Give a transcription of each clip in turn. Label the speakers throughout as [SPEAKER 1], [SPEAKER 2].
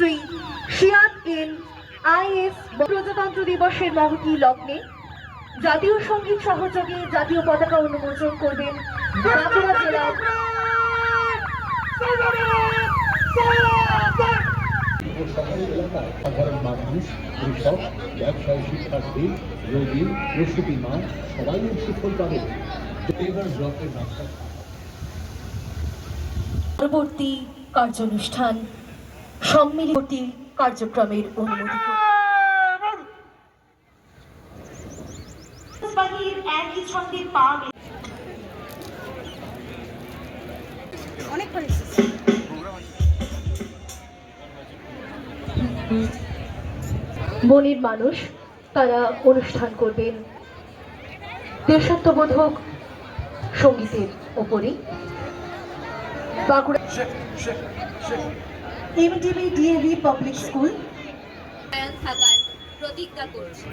[SPEAKER 1] Shri শিয়াদ in is প্রজাতন্ত্র দিবসের মহতী লগ্নে জাতীয় সংগীত সহযোগে জাতীয় পতাকা উন্মোচন করবেন বাঁকুড়া জেলার
[SPEAKER 2] শহরের এলাকায় সাধারণ মানুষ কৃষক ব্যবসায়ী শিক্ষার্থী রোগী প্রসূতি মা সবাই সুফল পাবে। ব্লকের
[SPEAKER 1] পরবর্তী কার্যানুষ্ঠান। সম্মিলিত কার্যক্রমের অনুমোদিত বাহির একই ছন্দে পা মে- বনের মানুষ তারা অনুষ্ঠান করবেন। দেশাত্মবোধক সঙ্গীতের ওপরে Bankura MDB DAV public school
[SPEAKER 3] থাকার প্রতিজ্ঞা করছি।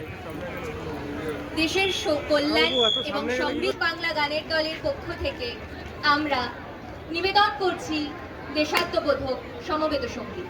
[SPEAKER 3] দেশের কল্যাণ এবং সমৃদ্ধ বাংলা গানের দলের পক্ষ থেকে আমরা নিবেদন করছি দেশাত্মবোধক সমবেত
[SPEAKER 4] সংগীত।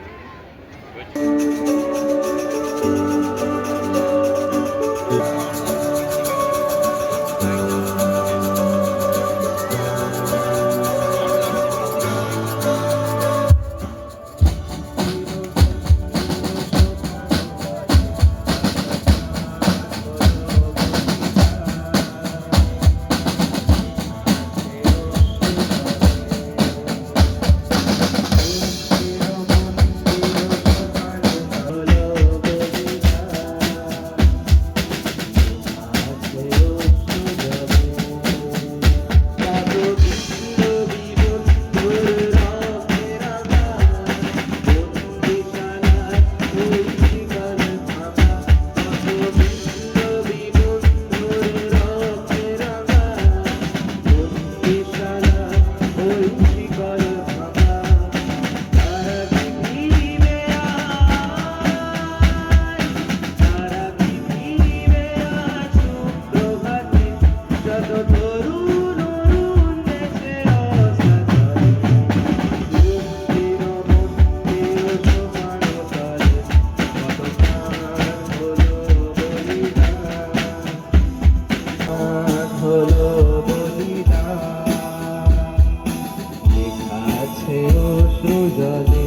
[SPEAKER 4] আছে অশ্রু জলে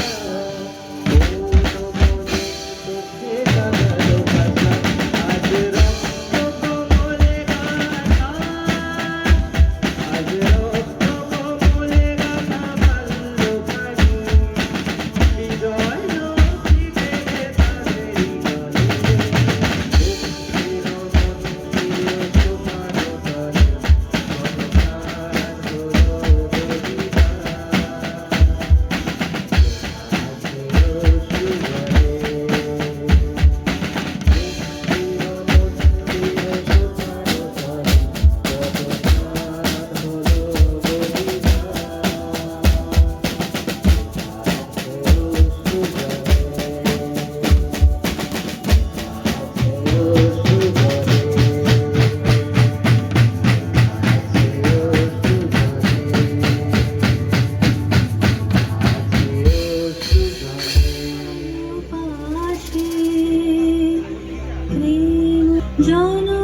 [SPEAKER 4] 有路